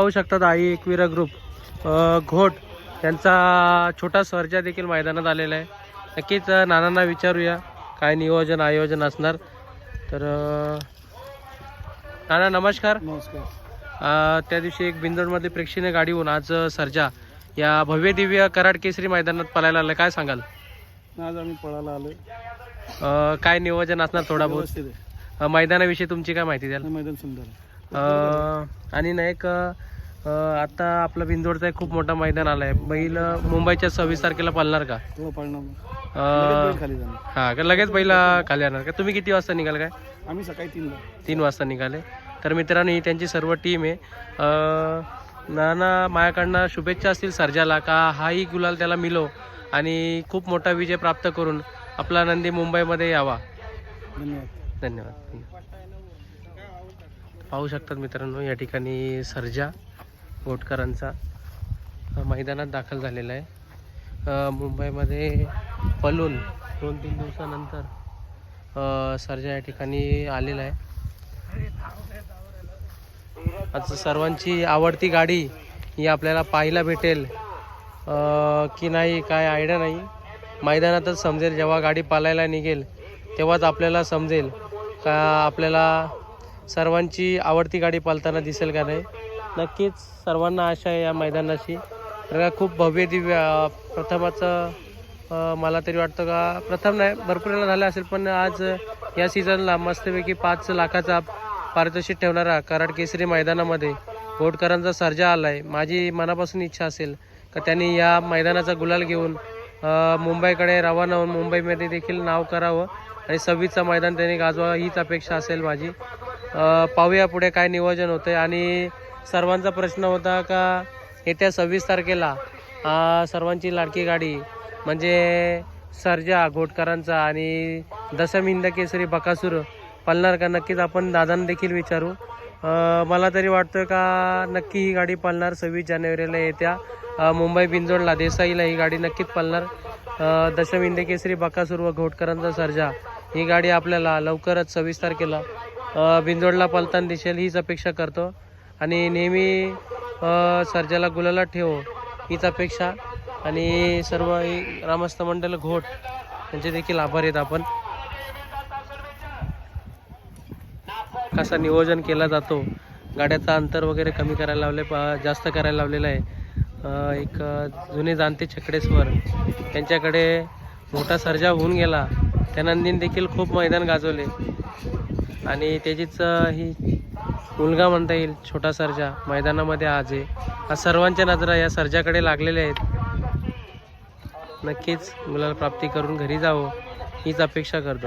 पाहू शकतात आई एकविरा ग्रुप घोट त्यांचा छोटा सर्जा देखील मैदानात आलेला आहे. नक्कीच नानांना विचारूया. काय नियोजन आयोजन असणार. तर नाना नमस्कार. नमस्कार. त्या दिवशी एक बिंदोडमध्ये प्रेक्षणीय गाडी होऊन आज सर्जा या भव्य दिव्य कराड केसरी मैदानात पळायला आलं. काय सांगाल? आज आम्ही पळायला आलोय. अ, काय नियोजन असणार थोडा बहुत? मैदानाविषयी तुमची काय माहिती द्याल? मैदान सुंदर आणि ना एक आता आपला बिंदोडचा एक खूप मोठा मैदान आलाय. बैल अ, मुंबईच्या सव्वीस तारखेला पळणार का? हो पळणार. अ, खाली जाणार. हा का लगेच पहिला खाली येणार का तुम्ही किती वाजता निघाल काय? आम्ही सकाळी तीनला तीन वाजता निघाले. तर मित्रांनो ही त्यांची सर्व टीम आहे. नाना माझ्याकडनं शुभेच्छा असतील सर्जाला का हाही गुलाल त्याला मिलो आणि खूप मोठा विजय प्राप्त करून आपला नंदी मुंबईमध्ये यावा. धन्यवाद. धन्यवाद. पाहू शकतात मित्रांनो या ठिकाणी सर्जा. गोटकरांचा मैदानात दाखल झालेला आहे. मुंबईमध्ये पलून दोन तीन दिवसानंतर अ, सर्जा या ठिकाणी आलेला आहे. आज सर्वांची आवडती गाडी ही आपल्याला पाहायला भेटेल. की नाही काय आयडिया नाही. मैदानातच समजेल जेव्हा गाडी पालायला निघेल तेव्हाच आपल्याला समजेल का आपल्याला सर्वांची आवडती गाडी पालताना दिसेल का नाही. नक्कीच सर्वांना आशा आहे या मैदानाची. तर का खूप भव्य दिव्य प्रथमच मला तरी वाटतं का प्रथम नाही भरपूर वेळा झालं असेल पण आज या सीझनला मस्तपैकी पाच लाखाचा पारितोषिक ठेवणारा कराड केसरी मैदानामध्ये गोटकरांचा सर्जा आला आहे माझी मनापासून इच्छा असेल का त्यांनी या मैदानाचा गुलाल घेऊन मुंबईकडे रवाना होऊन मुंबईमध्ये देखील नाव करावं आणि सव्वीसचं मैदान त्यांनी गाजवा हीच अपेक्षा असेल माझी. पाहूया पुढे काय नियोजन होतं आणि सर्वांचा प्रश्न होता का येत्या सव्वीस तारखेला सर्वांची लाडकी गाडी म्हणजे सर्जा घोटकरांचा आणि दशम हिंद केसरी बकासूर पळणार का? नक्कीच आपण दादांना देखील विचारू. मला तरी वाटतं का नक्की ही गाडी पळणार सव्वीस जानेवारीला येत्या. मुंबई बिंजोडला देसाईला ही गाडी नक्कीच पळणार. दशम हिंद केसरी बकासूर व घोटकरांचा सर्जा. ही गाडी आपल्याला लवकरच सव्वीस तारखेला बिंजोडला पलताना दिसेल हीच अपेक्षा करतो. आणि नेहमी सर्जाला गुलाला ठेव हीच अपेक्षा. आणि सर्व रामस्थ ग्रामस्थ मंडळ घोट यांचे देखील आभार आहेत आपण. कसा नियोजन केला जातो? गाड्याचा अंतर वगैरे कमी करायला लावले प- जास्त करायला लावलेलं आहे. एक जुने जाणते छकडेश्वर त्यांच्याकडे मोठा सर्जा होऊन गेला. त्यानंतीन देखील खूप मैदान गाजवले. आणि त्याचीच ही मुलगा म्हणता येईल छोटा सर्जा मैदानामध्ये आज आहे. आज सर्वांच्या नजरा या सर्जाकडे लागलेल्या आहेत. नक्कीच मुलाला प्राप्ती करून घरी जावं हीच अपेक्षा करतो.